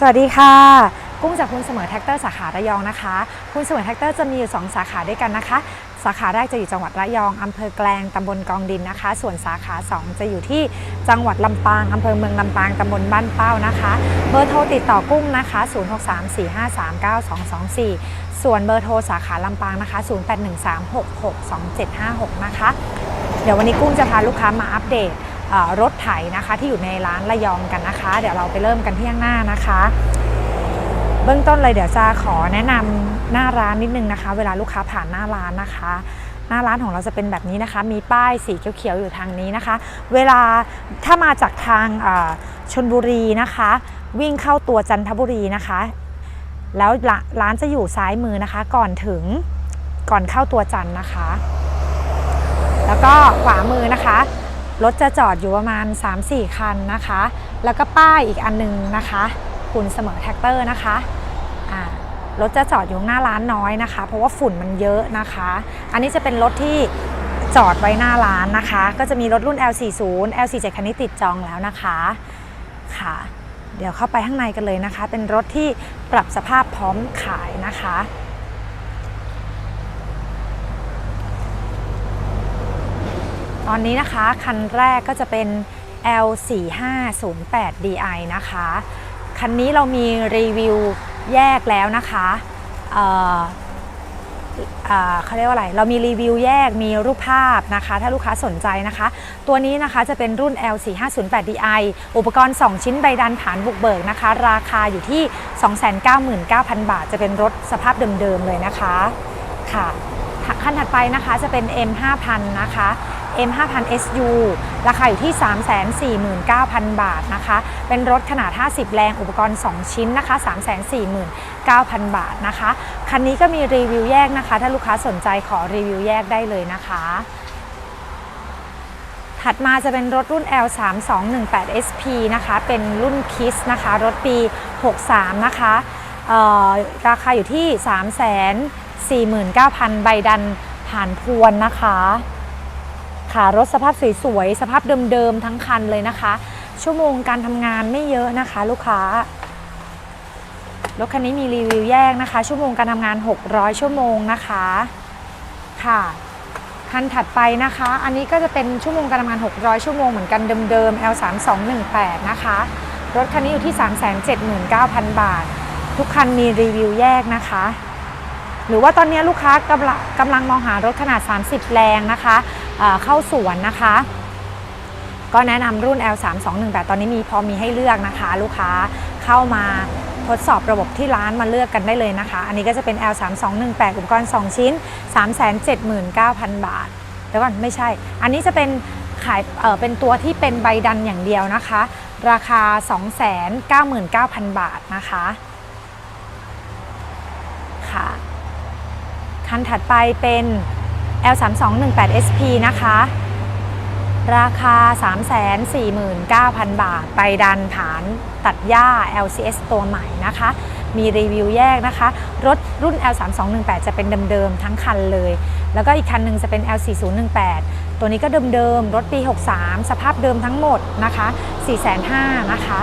สวัสดีค่ะ กุ้งจากคุณเสมอแท็กเตอร์สาขาระยองนะคะ คุณเสมอแท็กเตอร์จะมีอยู่สองสาขาด้วยกันนะคะ สาขาแรกจะอยู่จังหวัดระยองอำเภอแกลงตำบลกองดินนะคะ ส่วนสาขา 2 จะอยู่ที่จังหวัดลำปางอำเภอเมืองลำปางตำบลบ้านเป้านะคะ เบอร์โทรติดต่อกุ้งนะคะ 0634539224 ส่วนเบอร์โทรสาขาลำปางนะคะ 0813662756 นะคะ เดี๋ยววันนี้กุ้งจะพาลูกค้ามาอัปเดต รถไถนะคะที่อยู่ในร้านระยองกันนะคะ เดี๋ยวเราไปเริ่มกันที่ข้างหน้านะคะ เบื้องต้นเลยเดี๋ยวจะขอแนะนำหน้าร้านนิดนึงนะคะ เวลาลูกค้าผ่านหน้าร้านนะคะ หน้าร้านของเราจะเป็นแบบนี้นะคะ มีป้ายสีเขียวๆอยู่ทางนี้นะคะ เวลาถ้ามาจากทางชนบุรีนะคะ วิ่งเข้าตัวจันทบุรีนะคะ แล้วร้านจะอยู่ซ้ายมือนะคะ ก่อนถึงก่อนเข้าตัวจันนะคะ แล้วก็ขวามือนะคะ รถจะจอดอยู่ประมาณ 3-4 คันนะคะ แล้วก็ป้ายอีกอันนึงนะคะคุณเสมอแท็กเตอร์นะคะรถจะจอดอยู่หน้าร้านน้อยนะคะ เพราะว่าฝุ่นมันเยอะนะคะ อันนี้จะเป็นรถที่จอดไว้หน้าร้านนะคะ ก็จะมีรถรุ่น L40 L47 คันนี้ติดจองแล้วนะคะค่ะ เดี๋ยวเข้าไปข้างในกันเลยนะคะ เป็นรถที่ปรับสภาพพร้อมขายนะคะ ตอนนี้นะคะคันแรกก็จะเป็น L4508DI นะคะ คันนี้เรามีรีวิวแยกแล้วนะคะเเเขาเรียกว่าอะไร เรามีรีวิวแยก มีรูปภาพนะคะ ถ้าลูกค้าสนใจนะคะ ตัวนี้นะคะจะเป็นรุ่น L4508DI อุปกรณ์ 2 ชิ้นใบดันฐานบุกเบิกนะคะ ราคาอยู่ที่ 299,000 บาท จะเป็นรถสภาพเดิมๆเลยนะคะ ค่ะ ขั้นถัดไปนะคะจะเป็น M5000 นะคะ M5000 SU ราคาอยู่ที่ 349,000 บาทนะคะ เป็นรถขนาด 50 แรง อุปกรณ์ 2 ชิ้นนะคะ 349,000 บาทนะคะ คันนี้ก็มีรีวิวแยกนะคะ ถ้าลูกค้าสนใจขอรีวิวแยกได้เลยนะคะ ถัดมาจะเป็นรถรุ่น L3218 SP นะคะ เป็นรุ่น KISS นะคะ รถปี 63 นะคะราคาอยู่ที่ 49,000 ใบดันผ่านพวนนะคะ ค่ะรถสภาพสวยๆ สภาพเดิมๆ ทั้งคันเลยนะคะ ชั่วโมงการทำงานไม่เยอะนะคะ ลูกค้ารถคันนี้มีรีวิวแยกนะคะ ชั่วโมงการทำงาน 600 ชั่วโมงนะคะค่ะคันถัดไปนะคะ อันนี้ก็จะเป็นชั่วโมงการทำงาน 600 ชั่วโมงเหมือนกันเดิมๆ L3218 นะคะ รถคันนี้อยู่ที่ 379,000 บาท ทุกคันมีรีวิวแยกนะคะ หรือว่าตอนนี้ลูกค้ากำลังกำลังมองหารถขนาด 30 แรงนะคะเเข้าสวนนะคะ ก็แนะนำรุ่น L3218 ตอนนี้มีพอมีให้เลือกนะคะ ลูกค้าเข้ามาทดสอบระบบที่ร้านมาเลือกกันได้เลยนะคะ อันนี้ก็จะเป็น L3218 อุปกรณ์ 2 ชิ้น 379,000 บาทเดี๋ยวก่อนไม่ใช่ อันนี้จะเป็นขายเเป็นตัวที่เป็นใบดันอย่างเดียวนะคะ ราคา 299,000 บาทนะคะ คันถัดไปเป็น L3218 SP นะคะ ราคา 349,000 บาท ไปดันฐานตัดหญ้า LCS ตัวใหม่นะคะ มีรีวิวแยกนะคะ รถรุ่น L3218 จะเป็นเดิมๆทั้งคันเลย แล้วก็อีกคันหนึงจะเป็น L4018 ตัวนี้ก็เดิมๆ รถปี 63 สภาพเดิมทั้งหมดนะคะ 4,500นะคะ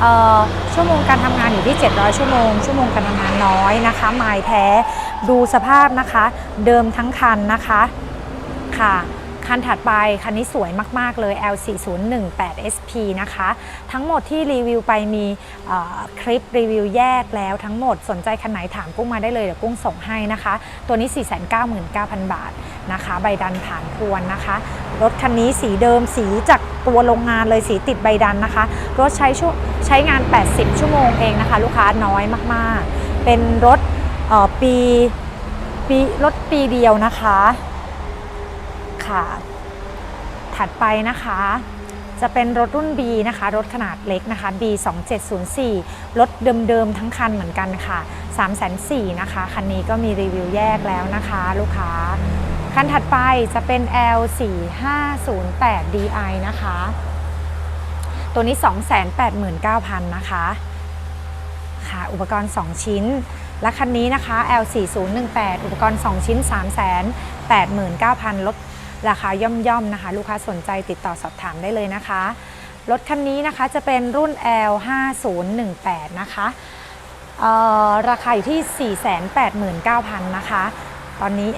เออชั่วโมงการทำงานอยู่ที่ 700 ชั่วโมง ชั่วโมงการทำงานน้อยนะคะไมล์แท้ ดูสภาพนะคะ เดิมทั้งคันนะคะค่ะคันถัดไป คันนี้สวยมาก ๆ เลย L4018 SP นะคะ ทั้งหมดที่รีวิวไปมีคลิปรีวิวแยกแล้วทั้งหมดสนใจคันไหนถามกุ้งมาได้เลย เดี๋ยวกุ้งส่งให้นะคะ ตัวนี้ 499,000 บาทนะคะ ใบดันผ่านพรวนนะคะ รถคันนี้สีเดิมสีจากตัวโรงงานเลยสีติดใบดันนะคะ รถใช้ช่วใช้งาน 80 ชั่วโมงเองนะคะ ลูกค้าน้อยมาก ๆ เป็นรถ ปีปีรถปีเดียวนะคะ ค่ะ ถัดไปนะคะ จะเป็นรถรุ่น B นะคะ รถขนาดเล็กนะคะ B 2704รถเดิมๆทั้งคันเหมือนกันค่ะ3 4 0 0 0นะคะ คันนี้ก็มีรีวิวแยกแล้วนะคะ ลูกค้า คันถัดไปจะเป็น L 4508 DI นะคะ ตัวนี้ 289,000นะคะ คะ อุปกรณ์ 2 ชิ้น และคันนี้นะคะ L 4018 อุปกรณ์ 2 ชิ้น 389,000 ลดราคาย่อมๆนะคะ ลูกค้าสนใจติดต่อสอบถามได้เลยนะคะ รถคันนี้นะคะจะเป็นรุ่น L 5 0 1 8 นะคะราคาอยู่ที่ 489,000 นะคะ ตอนนี้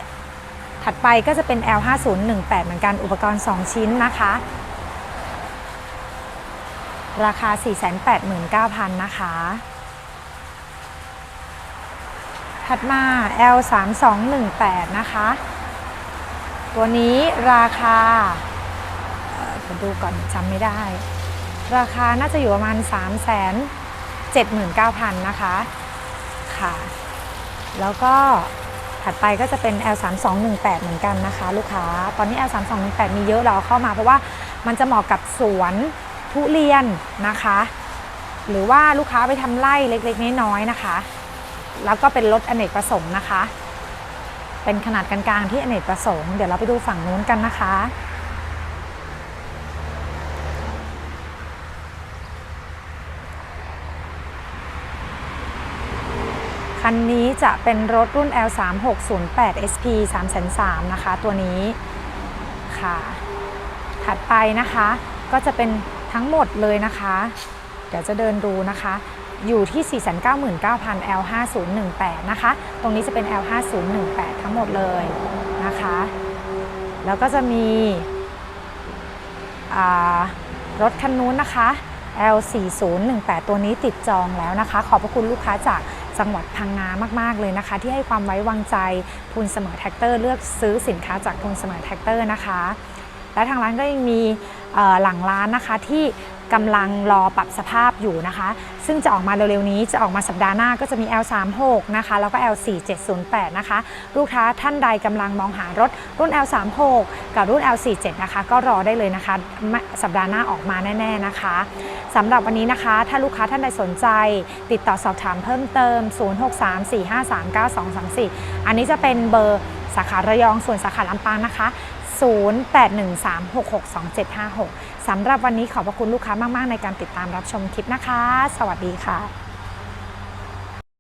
ถัดไปก็จะเป็น L 5 0 1 8 เหมือนกัน อุปกรณ์ 2 ชิ้นนะคะ ราคา 489,000 นะคะ ถัดมา L 3 2 1 8 นะคะ ตัวนี้ราคาเอ่อเดี๋ยวดูก่อนจำไม่ได้ ราคาน่าจะอยู่ประมาณ 3 7 9 0 0 0 นะคะค่ะ แล้วก็ถัดไปก็จะเป็น L 3 2 1 8 เหมือนกันนะคะ ลูกค้า ตอนนี้ L 3 2 1 8 มีเยอะเราเข้ามาเพราะว่ามันจะเหมาะกับสวนทุเรียนนะคะ หรือว่าลูกค้าไปทำไร่เล็กๆน้อยๆนะคะ แล้วก็เป็นรถอเนกประสงค์นะคะ เป็นขนาดกลางๆที่อเนกประสงค์ เดี๋ยวเราไปดูฝั่งนู้นกันนะคะ คันนี้จะเป็นรถรุ่น L 3 6 0 8 SP 3 3นะคะ ตัวนี้ค่ะ ถัดไปนะคะก็จะเป็นทั้งหมดเลยนะคะ เดี๋ยวจะเดินดูนะคะ อยู่ที่ 499,000 L 5 0 1 8 นะคะ ตรงนี้จะเป็น L 5 0 1 8 ทั้งหมดเลยนะคะ แล้วก็จะมีรถคันนู้นนะคะ L 4 0 1 8 ตัวนี้ติดจองแล้วนะคะ ขอบพระคุณลูกค้าจากจังหวัดพังงามาก ๆ เลยนะคะ ที่ให้ความไว้วางใจทุนเสมอแท็กเตอร์เลือกซื้อสินค้าจากทุนเสมอแท็กเตอร์นะคะ และทางร้านก็ยังมีหลังร้านนะคะที่กำลังรอปรับสภาพอยู่นะคะ ซึ่งจะออกมาเร็วๆนี้จะออกมาสัปดาห์หน้าก็จะมี L36 นะคะแล้วก็ L4708 นะคะ ลูกค้าท่านใดกำลังมองหารถรุ่น L36 กับรุ่น L47 นะคะ ก็รอได้เลยนะคะ สัปดาห์หน้าออกมาแน่ๆนะคะสำหรับวันนี้นะคะ ถ้าลูกค้าท่านใดสนใจ ติดต่อสอบถามเพิ่มเติม 0634539234 อันนี้จะเป็นเบอร์สาขาระยองส่วนสาขาลำปางนะคะ 0813662756 สำหรับวันนี้ขอบพระคุณลูกค้ามาก ๆ ในการติดตามรับชมคลิปนะคะ สวัสดีค่ะ